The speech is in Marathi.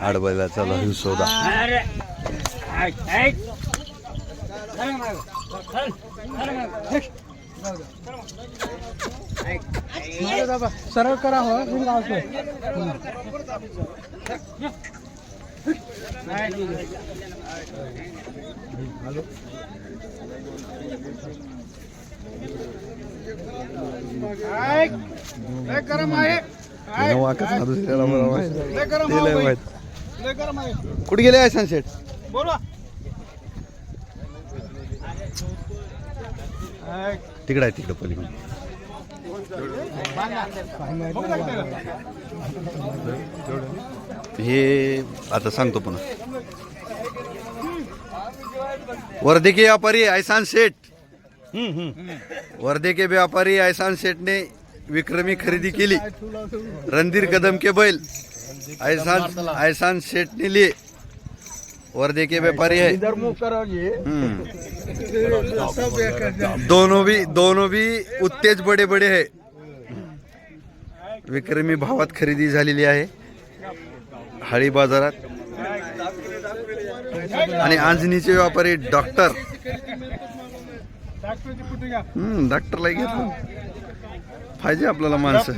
आडबायला चला हिशोदा सरळ करा हो हॅलो कुठे गेले आहे सनसेट तिकडे आहे तिकडे पलीकडे. हे आता सांगतो पुन्हा. वर्धे के व्यापारी ऐसान सेठ वर्धे के व्यापारी ऐसान शेटने विक्रमी खरेदी केली. रणधीर कदम के बैल. ऐसान ऐसान शेटने ने लिए. वर्धे के व्यापारी है. इधर मुंह दोनों भी दोनों भी उत्तेज बडे बडे आहे विक्रमी भावात खरेदी झालेली आहे. हाळी बाजारात. आणि आंजनीचे व्यापारी डॉक्टर. हम्म डॉक्टरला घेतलं. पाहिजे आपल्याला माणसं.